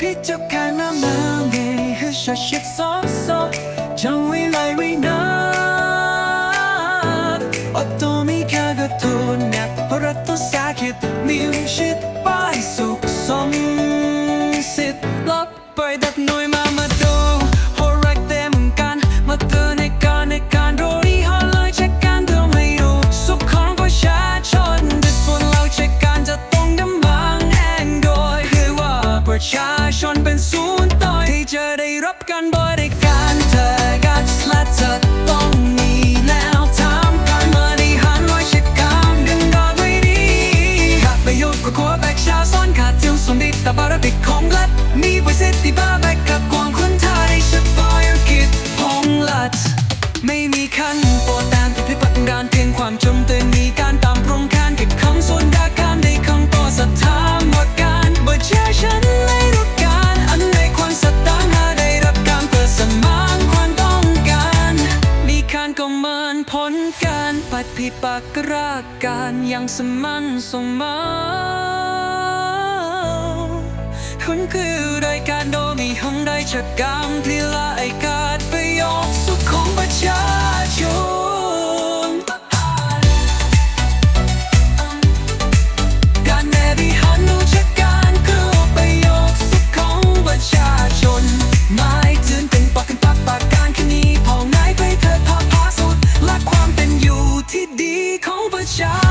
พิจารณามาเงให้ชัดชิดซอสจังไว้ไล่ไว้นะอดตัวมีแค่กระตูน ประชาชนเป็นศูนย์ต่อยที่จะได้รับการบริการเธอกัดและเธอต้องมีแนวทางการบริหารไว้เช็คการดึงดอดไว้ดีขาดประโยชน์ก็ขอแบกชาซ้อนขาดเที่ยวสมดิตแต่บารบิกข การปฏิบัติรากการอย่างสมันสมมาคุณคือรายการโดมีห้องได้ชะกามพลีลาไอ shot.